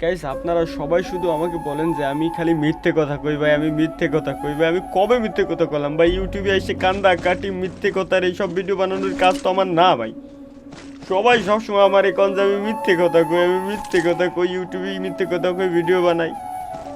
Guys আপনারা সবাই শুধু আমাকে বলেন যে আমি খালি মিথ্যে কথা কই ভাই, আমি মিথ্যে কথা কই ভাই, আমি কবে মিথ্যে কথা কইলাম? ভাই ইউটিউবে এসে কান্দা কাটি মিথ্যে কথার এইসব ভিডিও বানানোর কাজ তো আমার না ভাই। সবাই সবসময় আমার এখন যে আমি মিথ্যে কথা কই, আমি মিথ্যে কথা কই ইউটিউবে মিথ্যে কথা কই ভিডিও বানাই।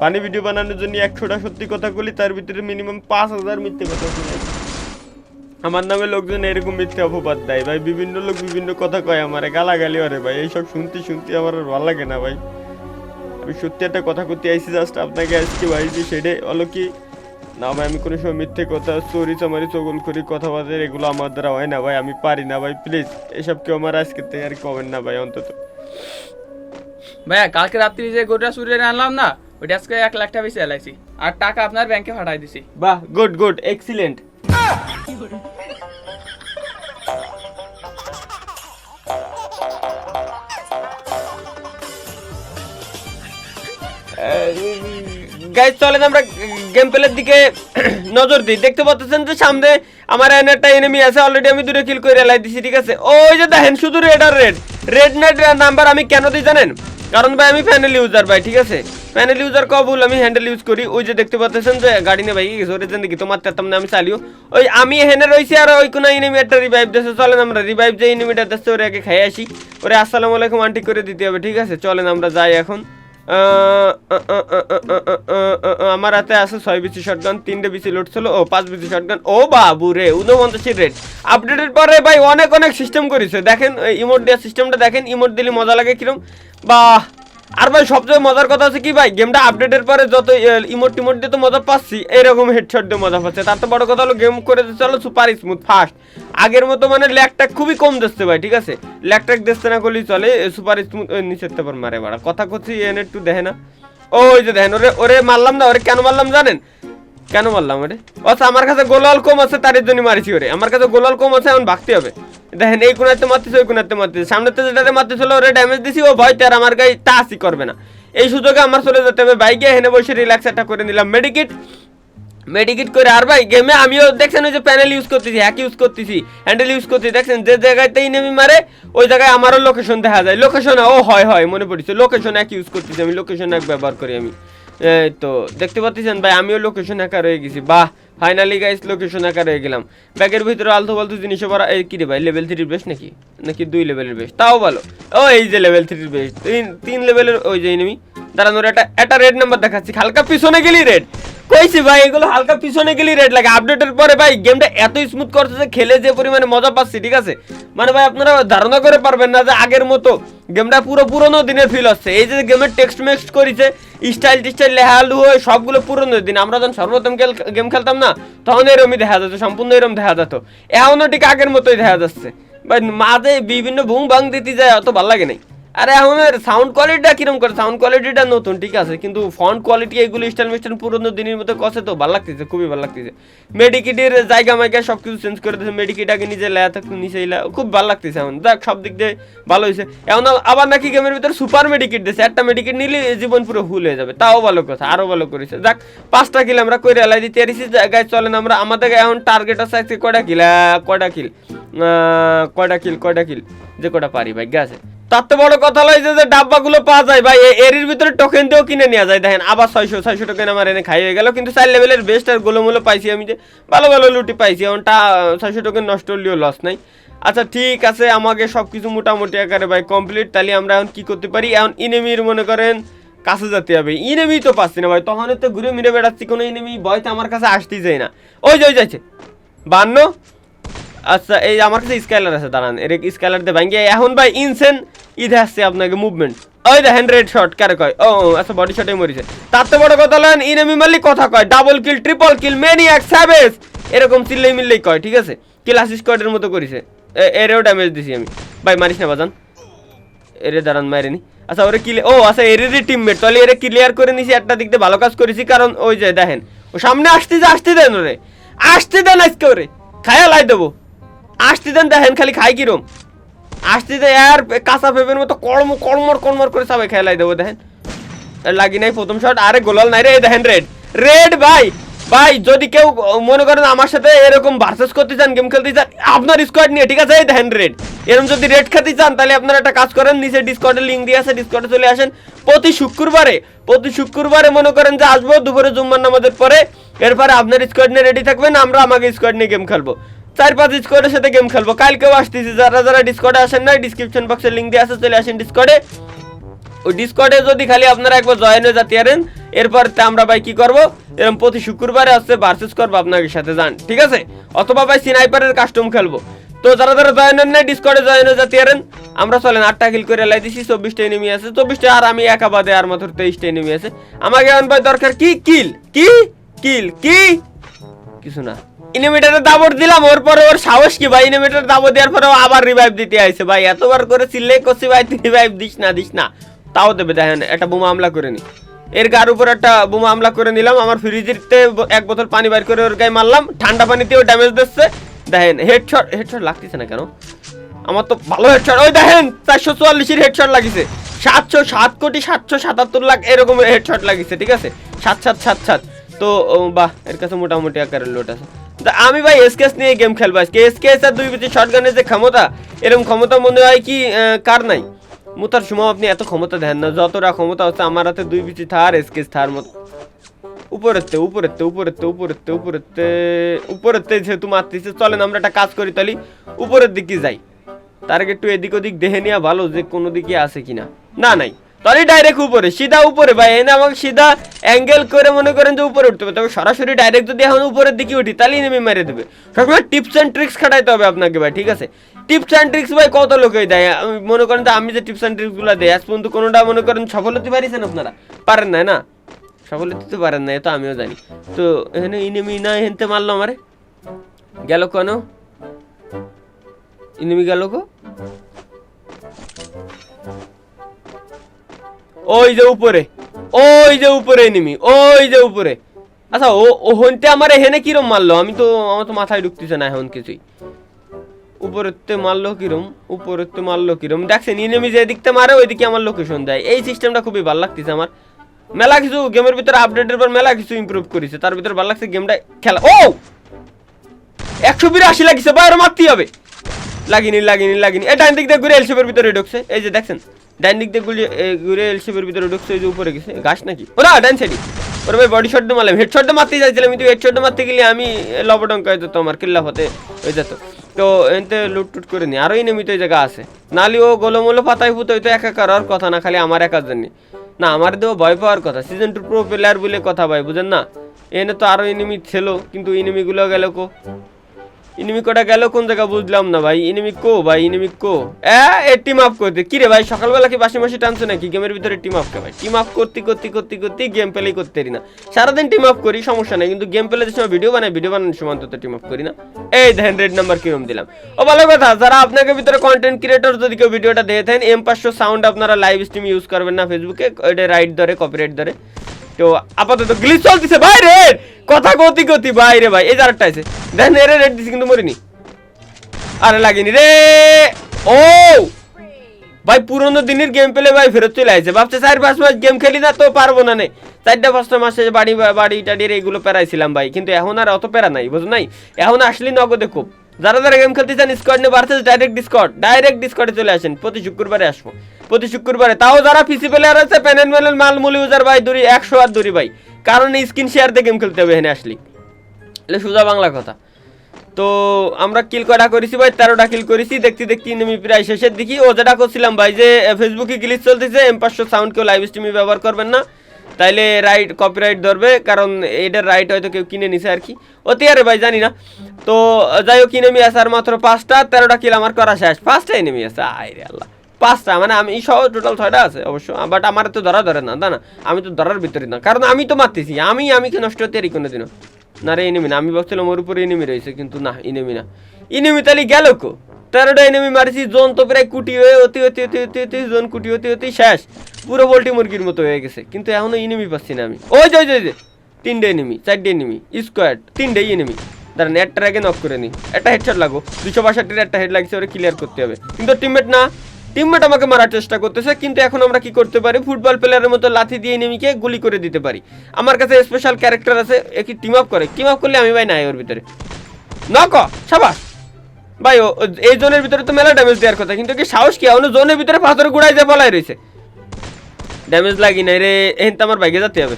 পানি ভিডিও বানানোর জন্য একশোটা সত্যি কথা বলি তার ভিতরে মিনিমাম পাঁচ হাজার মিথ্যে কথা শোনাই আমার নামে লোকজন এরকম মিথ্যে অপবাদ দেয় ভাই, বিভিন্ন লোক বিভিন্ন কথা কয় আমার, গালাগালি ওরে ভাই, এইসব শুনতে শুনতে আমার আর ভালো লাগে না ভাই। আমি সত্যি একটা কথা করতে আইসি জাস্ট আপনাকে আজকে যে সেটাই হলো কি না ভাই আমি কোনো সময় মিথ্যে কথা চোরি চামারি চগল করি কথাবার্তা এগুলো আমার দ্বারা হয় না ভাই আমি পারি না ভাই প্লিজ এসব কেউ আমার আজকে থেকে আর কবেন না ভাই অন্তত। ভাইয়া কালকে রাত্রি যে গরুটা চুরি আনলাম না ওইটা আজকে এক লাখ টাকা বেশি এলাইছি। আর টাকা আপনার ব্যাংকে পাঠাই দিছি। বাহ গুড গুড এক্সিলেন্ট গাইজ চলেন আমরা গেম প্লের দিকে নজর দিই। দেখতে পাচ্ছেন যে সামনে আমার এনে একটা এনিমি আছে অলরেডি আমি দূরে কিল করে এলাই দিছি, ঠিক আছে? ওই যে দেখেন, শুধু রেড আর রেড রেড নেট নাম্বার আমি কেন দিই জানেন? কারণ ভাই, আমি প্যানেল ইউজার ভাই, ঠিক আছে? প্যানেল ইউজার কবুল আমি হ্যান্ডেল ইউজ করি। ওই যে দেখতে পাচ্ছেন যে গাড়ি নিয়ে ভাই গেছে, ওরে দেখি তোমার তেতাম না, আমি চালিও। ওই আমি হেনে রইছি আর ওই কোনো এনিমি একটা রিভাইভ দেশে চলেন আমরা রিভাইভ যে এনিমিটা দেশে ওরে আগে খাই আসি। ওরে আসসালামু আলাইকুম আন্টি করে দিতে হবে, ঠিক আছে? চলেন আমরা যাই এখন। আমার হাতে আছে ছয় বিচি শটগান তিনটে বিচি লোড ছিল ও পাঁচ বিচি শটগান ও বাবু রে উনপঞ্চাশের রেট আপডেটের পরে ভাই অনেক অনেক সিস্টেম করেছে দেখেন ইমোট দেওয়ার সিস্টেমটা দেখেন ইমোট দিলে মজা লাগে কিরম বা আর ভাই, সবচেয়ে মজার কথা আছে কি ভাই গেমটা আপডেটের পরে যত ইমোট টিমোট দিয়ে তো মজা পাচ্ছি, এরকম হেডশট দিয়ে মজা পাচ্ছে। তার তো বড় কথা হলো গেম করে চলো সুপার স্মুথ ফাস্ট আগের মতো মানে ল্যাকটা খুবই কম দিচ্ছে ভাই, ঠিক আছে? ল্যাকটাক দিচ্ছে না করলেই চলে সুপার স্মুথ নিচের পর মারে বাড়া। কথা করছি এনে একটু দেখে না। ওই যে দেখেন, ওরে ওরে মারলাম না, ওরে কেন মারলাম জানেন? কেন মারলাম ওরে? আচ্ছা আমার কাছে গোলাল কম আছে তার জন্য মারিছি ওরে। আমার কাছে গোলাল কম আছে, এখন ভাগতে হবে। দেখেন, এই কোনাতে মারতেছে, ওই কোনাতে মারতেছে। সামনে তো যেটাতে মারতেছিল ওরে ড্যামেজ দিছি, ও ভয়, তার আমার গায়ে টাচই করবে না। এই সুযোগে আমার চলে যেতে হবে। বাইকে হেনে বসে রিল্যাক্স একটা করে নিলাম। মেডিকেট মেডিকেট করে আর ভাই গেমে আমিও দেখছেন ওই যে প্যানেল ইউজ করতেছি হ্যাক ইউজ করতেছি হ্যান্ডেল ইউজ করতেছি। দেখছেন, যে জায়গাতেই নেমি মারে, ওই জায়গায় আমারও লোকেশন দেখা যায়। লোকেশন ও হয় হয়, মনে পড়ছে। লোকেশন এক ইউজ করতেছি আমি লোকেশন এক ব্যবহার করি আমি। তো, দেখতে পাচ্ছেন ভাই, আমিও লোকেশন একা রয়ে গেছি। বাহ ফাইনালি গাইস লোকেশন একা রয়ে গেলাম। ব্যাগের ভিতরে আলতু ফালতু জিনিসও ভরা এই কি রে ভাই লেভেল থ্রির বেশ নাকি? নাকি দুই লেভেলের বেশ? তাও ভালো। ও, এই যে লেভেল থ্রির বেশ। তিন তিন লেভেলের ওই যে এনিমি একটা রেড নাম্বার দেখাচ্ছি। হালকা পিছনে গেলি রেড কইছি ভাই, এগুলো হালকা পিছনে গেলি রেড লাগে। আপডেটের পরে ভাই গেমটা এত স্মুথ করছে যে খেলে যে পরিমাণে মজা পাচ্ছি, ঠিক আছে? মানে ভাই, আপনারা ধারণা করে পারবেন না যে আগের মতো গেমটা পুরো পুরোনো দিনের ফিল হচ্ছে। এই যে গেমের টেক্সট মেক্সট করেছে স্টাইল টিস্টাইল, লেহালু হয়ে সবগুলো পুরোনো দিন। আমরা যখন সর্বপ্রথম গেম খেলতাম না, তখন এরমই দেখা যেত, সম্পূর্ণ এরম দেখা যেত। এখনও ঠিক আগের মতোই দেখা যাচ্ছে। ভাই, মাঝে বিভিন্ন বুং বাং দিতে যায়, অত ভালো লাগে নাই। আরে আমাদের সাউন্ড কোয়ালিটিটা কিরম করে? সাউন্ড কোয়ালিটিটা নতুন, ঠিক আছে? কিন্তু ফন্ট কোয়ালিটি এগুলো স্টাইল মিস্টাইল পুরোনো দিনের মতো কষে তো, ভালো লাগতেছে, খুবই ভালো লাগতেছে। মেডিকিটের জায়গা মাইকা সব কিছু চেঞ্জ করে দিয়েছে মেডিকিট আগে নিজে লেয়া থাকতো নিচে খুব ভালো লাগতেছে এখন। দেখ সব দিক দিয়ে ভালো হয়েছে। এখন আবার নাকি গেমের ভিতরে সুপার মেডিকিট দিয়েছে। একটা মেডিকিট নিলে জীবন পুরো ফুল হয়ে যাবে, তাও ভালো কথা, আরও ভালো করেছে। দেখ পাঁচটা কিল আমরা কইরে এলাই দিতে পারিছি জায়গায় চলেন আমরা আমাদের এখন টার্গেট আছে আজকে কয়টা কিল কয়টা কিল কয়টা কিল কয়টা কিল যে কটা পারি ভাই আছে তার তো বড় কথা লয় যে ডাব্বাগুলো পাওয়া যায়, ভাই এরির ভিতরে টোকেন দিয়েও কিনে নেওয়া যায়। দেখেন, আবার ছয়শো ছয়শো টোকেন আমার এনে খাই হয়ে গেল। কিন্তু চার লেভেলের বেস্ট আর গোলমূলো পাইছি আমি যে, ভালো ভালো লুটি পাইছি। এমনটা ছয়শো টোকেন নষ্ট হলেও লস নাই। আচ্ছা ঠিক আছে, আমাকে সব কিছু মোটামুটি আকারে, ভাই কমপ্লিট তাহলে আমরা এখন কি করতে পারি? এখন ইনেমির মনে করেন, কাছে যেতে হবে। ইনেমি তো পাচ্ছি না, ভাই। তখন তো ঘুরে মিরে বেড়াচ্ছি, কোনো ইনেমি তো আমার কাছে আসতেই যায় না। ওই যে, ওই যাচ্ছে বান্ন। আচ্ছা এই আমার কাছে স্কাইলার আছে, দাঁড়ান। এর স্কাইলার দিয়ে ভাঙ্গিয়ে এখন, ভাই ইনসেন ঈদে আসছে আপনাকে মুভমেন্ট ওই দেখেন রেড শট কারে কয়? ও আচ্ছা বডি শটে মরিছে। তার তো বড় কথা হলেন ইনেমি মারলি কথা কয়। Double kill triple kill maniac savage এরকম চিল্লেই মিললেই কয়, ঠিক আছে? কিল আসিস কয়ের মতো করেছে। এরেও ড্যামেজ দিছি আমি। ভাই, মারিস না, বাজান। এরে, দাঁড়ান মারেনি আচ্ছা ওরে কিলে ও আচ্ছা এরেরই টিমমেট তাহলে এরে ক্লিয়ার করে নিছি, একটা দিক দিয়ে ভালো কাজ করেছি, কারণ ওই যে দেখেন, ও সামনে আসতে যে আসতে দেন ওরে। আসতে দেন আজকে ওরে। খায়া লাই দেবো। আসতে দেন, দেখেন, খালি খাই কিরম। আসতে দেয় আর কাঁচা পেপের মতো কর্ম কর্মর কর্মর করে সবাই খেলাই দেবো, দেখেন। লাগি নাই প্রথম শট আরে গোলাল নাই রে দেখেন রেড রেড ভাই ভাই, যদি কেউ মনে করেন আমার সাথে এরকম ভার্সেস করতে চান গেম খেলতে চান, আপনার স্কোয়াড নিয়ে, ঠিক আছে, এই দেখেন রেড এরকম যদি রেড খেতে চান, তাহলে আপনারা একটা কাজ করেন, নিচে ডিসকর্ডের লিঙ্ক দিয়ে আছে ডিসকর্ডে চলে আসেন। প্রতি শুক্রবারে প্রতি শুক্রবারে মনে করেন যে আসব, দুপুরে জুম্মার নামাজের পরে, এরপরে আপনার স্কোয়াড নিয়ে রেডি থাকবেন, আমরা আমাকে স্কোয়াড নিয়ে গেম খেলব। চার পাঁচ স্কোয়াডের সাথে গেম খেলব। কালকেও আসতেছি। যারা যারা ডিসকর্ডে আসেন না ডিসক্রিপশন বক্সের লিঙ্ক দিয়ে আছে চলে আসেন ডিসকর্ডে ওই ডিসকর্ডে যদি খালি আপনারা একবার জয়েন হয়ে যেতে পারেন এরপর তা আমরা ভাই কি করব? এরকম প্রতি শুক্রবারে আসছে ভার্সেস করব আপনাদের সাথে যান ঠিক আছে? অথবা ভাই সিনাইপারের কাস্টম খেলব। তো যারা যারা জয়েন হন নাই ডিসকর্ডে জয়েন হয়ে যেতে পারেন, আমরা চলেন, আটটা কিল করে লাই দিছি, চব্বিশটা এনিমি আছে। চব্বিশটা আর আমি একা বাদে আর মাত্র তেইশটা এনিমি আছে। আমাকে এখন ভাই দরকার কি? কিল কি? কিল কি? কিছু না। ইনিমিটারে দাবর দিলাম, ওর পরে ওর সাহস কি ভাই? ইনিমিটার দাবর দেওয়ার পরে আবার রিভাইভ দিতে আইছে ভাই। এতবার করে চিল্লে করছি ভাই, তুই রিভাইভ দিস না দিস না। তাও দেবে, দেখেন, একটা বোমা হামলা করে নি। এর গার উপর একটা বোমা হামলা করে নিলাম, আমার ফ্রিজেরতে এক বোতল পানি বাইর করে ওর গায়ে মারলাম, ঠান্ডা পানিতেও ড্যামেজ দিচ্ছে। দেখেন হেডশট হেডশট লাগতেছে না কেন? আমার তো ভালো হেডশট ওই দেখেন, চারশো চুয়াল্লিশের হেডশট লাগিছে। সাতশো সাত কোটি সাতশো সাতাত্তর লাখ এরকম হেডশট লাগিছে, ঠিক আছে? সাত সাত সাত সাত। তো বাহ, এর কাছে মোটামুটি আকারের লোট আছে। তা আমি ভাই এসকেস নিয়ে গেম খেলব আজকে। এসকেস আর দুই বিচি শটগানের যে ক্ষমতা এরকম ক্ষমতা মনে হয় কি কার নাই? মুতার সময় আপনি এত ক্ষমতা দেন না, যতটা ক্ষমতা হচ্ছে আমার হাতে দুই বিচি থার এসকেস থার মতো। উপরেতে উপরেতে উপরেতে উপরেতে উপরেতে উপরেতে যেহেতু মারতেছে, চলেন আমরা একটা কাজ করি তাহলে উপরের দিকে যাই। তার একটু এদিক ওদিক দেখে নেওয়া ভালো যে কোনো দিকে আছে কিনা। না, নাই। তাহলে ডাইরেক্ট উপরে, সিধা উপরে ভাই এনে আমাকে সিধা অ্যাঙ্গেল করে মনে করেন যে উপরে উঠতে হবে। তবে সরাসরি ডাইরেক্ট যদি এখন উপরের দিকে উঠি, তাহলে নেমে মেরে দেবে। সবসময় টিপস অ্যান্ড ট্রিক্স খাটাইতে হবে আপনাকে ভাই, ঠিক আছে? টিপস অ্যান্ড ট্রিক্স ভাই কত লোকেই দেয়? মনে করেন যে আমি যে টিপস অ্যান্ড ট্রিক্সগুলো দেয় আজ পর্যন্ত কোনোটা মনে করেন সফল হতে পারিছেন আপনারা? পারেন না না? সফল হতে পারেন না এ তো আমিও জানি। তো এখানে ইনেমি না হেনতে মারলো আমারে? গেল কেন? ইনেমি গেল গো ওই যে উপরে, ওই যে উপরে এনিমি ওই যে উপরে। আচ্ছা ও ও হনতে আমার এখানে কিরম মারলো? আমি তো, আমার তো মাথায় ঢুকতেছে না এখন কিছুই। উপরেতে মারলো কিরম উপরেতে মারলো কিরম। দেখছেন ইনেমি যে দিকতে মারে ওই দিকে আমার লোকেশন দেয়। এই সিস্টেমটা খুবই ভালো লাগতেছে আমার। মেলা কিছু গেমের ভিতরে আপডেটের পর মেলা কিছু ইমপ্রুভ করেছে। তার ভিতরে ভালো লাগছে গেমটা খেলা ও! একশো বিরাশি লাগিছে, বাইরে মারতেই হবে। লাগিনি লাগিনি লাগিনি। এই ডাইন দিক দিয়ে ঘুরে এলশেপের ভিতরে ঢুকছে। এই যে দেখছেন, ডাইন দিক দিয়ে ঘুরে ঘুরে এলশেপের ভিতরে ঢুকছে, এই যে উপরে গেছে। গাছ নাকি? ওরা, ডাইন সাইডি। ওরা ভাই বডি শট মারলাম হেড শট মারতে চাইছিলাম কিন্তু হেড শট মারতে গেলে আমি লবডঙ্ক হয়ে যেত আমার কিল্লা হতে হয়ে যেত। তো এনতে লুট টুট করে নি। আরোই নিয়মিত জায়গা আছে। নালি ও গোলমোলো পাতায় ফুতো হইতো, একা করার কথা না, খালি আমার একার জন্য। না, আমার দেও ভয় পাওয়ার কথা। সিজন টু প্রো প্লেয়ার বলে কথা ভাই, বুঝেন না? এনে তো আরও এনিমি ছিল, কিন্তু এনিমিগুলো গেল কো? ইনিমি কটা গেল? কোন জায়গা বুঝলাম না ভাই। ইনিমি কো ভাই, ইনিমি কো। এ টিম আপ করতে। কি রে ভাই, সকালবেলা কি বাসি মাসি টানছে নাকি? গেমের ভিতরে টিম আপ কে ভাই? টিম আপ করতে করতে করতে করতে গেম প্লে করতে পারি না। সারাদিন টিম আপ করি, সমস্যা নাই। কিন্তু গেম প্লে সময় ভিডিও বানাই ভিডিও বানানোর সময় অন্তত টিম আপ করি না। এই দেখেন রেড নাম্বার কিরম দিলাম। ও, ভালো কথা। যারা আপনাকে ভিতরে কন্টেন্ট ক্রিয়েটর যদি কেউ ভিডিওটা দেখে থাকেন এম পাঁচশো সাউন্ড আপনারা লাইভ স্ট্রিম ইউজ করবেন না ফেসবুকে ওইটা রাইট ধরে কপিরাইট ধরে। তো আপাতত গ্লিচ চলতেছে ভাই কথা গতি গতি ভাই রে ভাই, এই আরেকটা আছে। দেখেন, এরে রেড দিছি, কিন্তু মরিনি। আরে লাগেনি রে। ও! ভাই, পুরোনো দিনের গেম পেলে ভাই ফেরত চলে আসছে ভাবছে, চার পাঁচ মাস গেম খেলি না তো পারব না নে। চারটা পাঁচটা মাসে বাড়ি বাড়ি টাড়ির এগুলো পেরাইছিলাম ভাই। কিন্তু এখন আর অত পেরা নাই, বুঝো নাই? এখন আসলি নগদে খুব। যারা যারা গেম খেলতে চান স্কোয়াড নিয়ে বাড়ছে ডাইরেক্ট ডিসকর্ড ডাইরেক্ট ডিসকর্ডে চলে আসেন। প্রতি শুক্রবারে আসব। প্রতি শুক্রবারে। তাও যারা পিসি প্লেয়ার আছে প্যানেল ম্যানেল মাল, মুলি ইউজার ভাই, দূরি, একশো আর দূরি ভাই। কারণ স্ক্রিন শেয়ার দিয়ে গেম খেলতে হবে এখানে আসলি। এলে সোজা বাংলা কথা। তো আমরা কিল কটা করেছি ভাই? তেরোটা কিল করেছি। দেখতে দেখতে নেমি প্রায় শেষের দিকে। ও যেটা করছিলাম ভাই যে ফেসবুকে গ্লিচ চলতেছে এম পাঁচশো সাউন্ড কেউ লাইভ স্ট্রিমে ব্যবহার করবেন না। তাইলে রাইট কপিরাইট ধরবে, কারণ এটার রাইট হয়তো কেউ কিনে নিছে আর কি। অতি আরে ভাই, জানি না। তো, যাই হোক নেমে আছে আর মাত্র পাঁচটা, তেরোটা কিল আমার করা শেষ। পাঁচটাই নেমে আছে আয় রে আল্লাহ। পাঁচটা মানে আমি সহ টোটাল ছয়টা আছে অবশ্য বাট আমার তো ধরা ধরে না না? আমি তো ধরার ভিতরে না, কারণ আমি তো মারতেছি, আমি আমি কি নষ্ট হতে কোনো কোনোদিনও। না রে এনিমি না। আমি ভাবছিলাম ওর উপরে এনিমি রয়েছে কিন্তু না এনিমি না। এনিমি তাহলে গেল কো? তেরোটা এনিমি মারিছি জোন তো প্রায় কুটি হয়ে অতি অতি অতি অতি অতি জোন কুটি অতি অতি শেষ। পুরো পোল্ট্রি মুরগির মতো হয়ে গেছে কিন্তু এখনও এনিমি পাচ্ছি না আমি। ওই যে ওই যে, তিনটে এনিমি চারটে এনিমি স্কোয়াড তিনটেই এনিমি দাঁড়ান একটার আগে নক করে নি একটা হেডশট লাগো দুশো বাষট্টির একটা হেড লাগছে ওরা ক্লিয়ার করতে হবে। কিন্তু টিমমেট না। টিমমেট আমাকে মারার চেষ্টা করতেছে, কিন্তু এখন আমরা কি করতে পারি? ফুটবল প্লেয়ারের মতো লাথি দিয়ে নেমিকে গুলি করে দিতে পারি। আমার কাছে স্পেশাল ক্যারেক্টার আছে একই টিম আপ করে? টিম আপ করলে আমি ভাই নাই ওর ভিতরে। নক, সাবাস। ভাই, ও এই জোনের ভিতরে তো মেলা ড্যামেজ দেওয়ার কথা, কিন্তু কি সাহস কি? অন্য জোনের ভিতরে পাথর গুড়াই যে পলাই রয়েছে। ড্যামেজ লাগি নাই রে এখান তো আমার বাইকে যেতে হবে।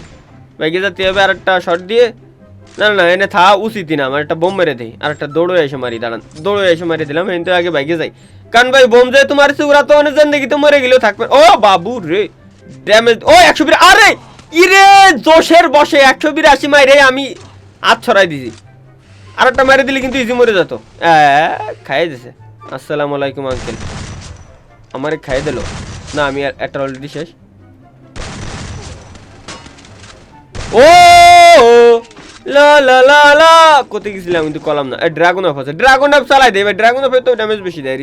বাইকে যেতে হবে আর একটা শট দিয়ে। না না, এনে থা উচিতই না আমার একটা বোম মেরে আর একটা দৌড়ো এসে মারি দাঁড়ান দৌড়ো এসে মারি দিলাম আগে বাইকে যাই। কারণ ভাই বোম যে তোমার তো অনেক জিন্দগি তো মরে গেলেও থাকবে। ও বাবু রে ড্যামেজ ও একশো বিরা আরে ইরে জোশের বসে একশো বিরাশি মাইরে আমি হাত ছড়াই দিছি। আর একটা মেরে দিলে কিন্তু ইজি মরে যেত। খাইয়ে দিছে। আসসালামু আলাইকুম আঙ্কেল আমারে খাইয়ে দিল। না আমি একটা অলরেডি শেষ। ও! লা গেছিলাম কিন্তু কলাম না। ড্রাগন অফ আছে ড্রাগন অফ চালাই দেবে ড্রাগন তো ড্যামেজ বেশি দেয়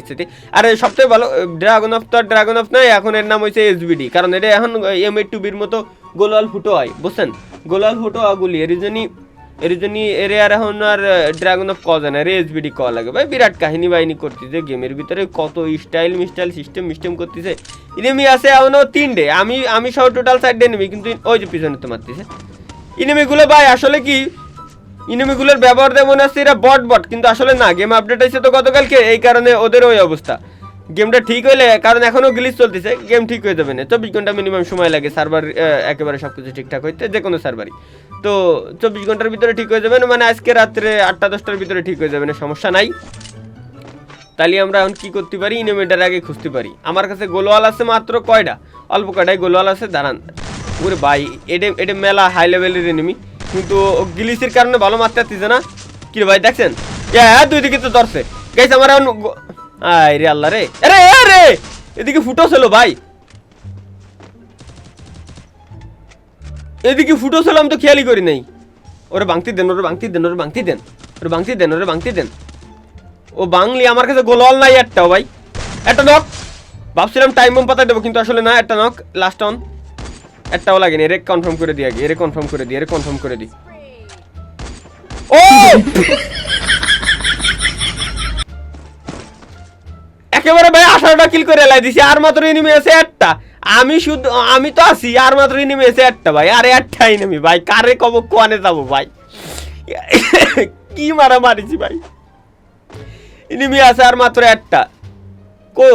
আর সবথেকে ভালো ড্রাগন অফ তো ড্রাগন অফ এখন এর নাম হয়েছে এসবিডি কারণ এটা এখন এম এইট টুবির মতো গোলাল ফুটো হয়, বুঝছেন? গোলাল ফুটো আগুলি এর জন্যই এর জন্যই এর আর এখন আর ড্রাগন অফ না। এসবিডি কল লাগে। ভাই, বিরাট কাহিনী বাহিনী করতেছে গেমের ভিতরে। কত স্টাইল মিস্টাইল সিস্টেম মিস্টেম করতেছে। ইনেমি আছে এখনও তিনটে। আমি আমি সহ টোটাল সাইড নেমি কিন্তু ওই যে পিছনে তো মারতেছে। ইনেমিগুলো ভাই, আসলে কি? ইনেমিগুলোর ব্যবহার মনে হচ্ছে এরা বট বট, কিন্তু আসলে না গেম আপডেট হয়েছে তো গতকালকে, এই কারণে ওদের ওই অবস্থা। গেমটা ঠিক হইলে, কারণ এখনও গ্লিচ চলতেছে গেম ঠিক হয়ে যাবে না। চব্বিশ ঘণ্টা মিনিমাম সময় লাগে সার্ভার একেবারে সব কিছু ঠিকঠাক হইতে, যে কোনো সার্ভারই তো চব্বিশ ঘণ্টার ভিতরে ঠিক হয়ে যাবে না মানে আজকে রাত্রে আটটা দশটার ভিতরে ঠিক হয়ে যাবে না, সমস্যা নাই। তাহলে আমরা এখন কি করতে পারি? ইনোমেটার আগে খুঁজতে পারি। আমার কাছে গোলওয়াল আছে মাত্র কয়টা? অল্প কয়টাই গোলওয়াল আছে, দাঁড়ান। ওরে ভাই, এটা এটা মেলা হাই লেভেলের এনিমি কিন্তু গিলিসের কারণে ভালো মারতে পারতেছে না। কি ভাই, দেখছেন? হ্যাঁ দুই দিকে তো ধরছে। গেছে আমার এখন আয় রে আল্লাহ রে। আরে এ রে! এদিকে ফুটো ছিল ভাই। এদিকে ফুটো ছিল, আমি তো খেয়ালই করি নাই। ওরে বাংতি দেন, ওরে বাংতি দেন, ওরে বাংতি দেন। ওরে বাংতি দেন, ওরে বাংতি দেন। ও বাংলি আমার কাছে গোলওয়াল নাই একটাও ভাই। একটা নক ভাবছিলাম টাইম বম পাতা দেবো, কিন্তু আসলে না, একটা নক লাস্ট অন একটাও লাগেনি, এরে কনফার্ম করে দিই আগে, এরে কনফার্ম করে দিই এরে কনফার্ম করে দিই ও! একেবারে ভাই আঠারোটা কিল করে এলাই দিছি, আর মাত্র এনিমি আছে একটা। আমি শুধু, আমি তো আছি, আর মাত্র এনিমি আছে একটা ভাই, আরে একটা এনিমি ভাই, কারে কব, কোয়ানে যাব ভাই? কি মারা মারিছি ভাই? এনিমি আছে আর মাত্র একটা। কো?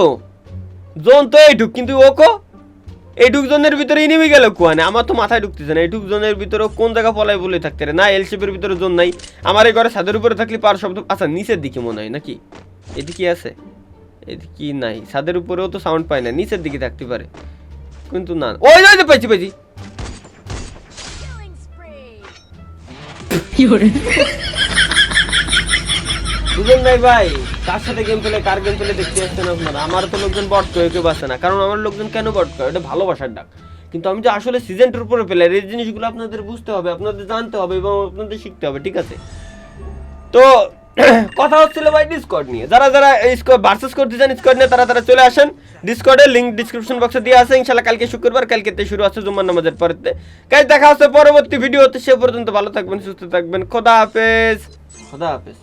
জোন তো এইটুক, কিন্তু ও কো? এইটুক জনের ভিতরে এনিমি গেল কোয়ানে? আমার তো মাথায় ঢুকতেছে না। এইটুক জনের ভিতরে কোন জায়গা পলাই বলে থাকতে না এল শেপের ভিতরে জোন নাই। আমার এই ঘরে ছাদের উপরে থাকলে পার শব্দ আচ্ছা নিচের দিকে মনে হয় নাকি? এদিকে আছে। এদিকে নাই। ছাদের উপরেও তো সাউন্ড পায় না। নিচের দিকে থাকতে পারে। কিন্তু না। ওই পেয়েছি Killing spree. বুঝলেন নাই ভাই। কার সাথে গেম খেলে, কার গেম খেলে দেখতে পাচ্ছেন আপনারা আমার তো লোকজন বট করে, কেউ বাসে না। কারণ আমার লোকজন কেন বট করে? এটা ভালোবাসার ডাক। কিন্তু আমি যে আসলে সিজনটার উপরে পেলে এই জিনিসগুলো আপনাদের বুঝতে হবে, আপনাদের জানতে হবে এবং আপনাদের শিখতে হবে, ঠিক আছে? তো, কথা হচ্ছিল ভাই ডিসকর্ড নিয়ে। যারা যারা স্কোয়াড ভার্সেস করতে চান স্কোয়াড নিয়ে, তারা তারা চলে আসেন ডিসকর্ডের লিঙ্ক ডিসক্রিপশন বক্সে দিয়ে আছে ইনশাল্লাহ কালকে শুক্রবার, কালকে থেকে শুরু আছে জুম্মার নামাজের পরেতে কাজ দেখা হচ্ছে পরবর্তী ভিডিওতে সে পর্যন্ত ভালো থাকবেন, সুস্থ থাকবেন। খোদা হাফেজ। খোদা হাফেজ।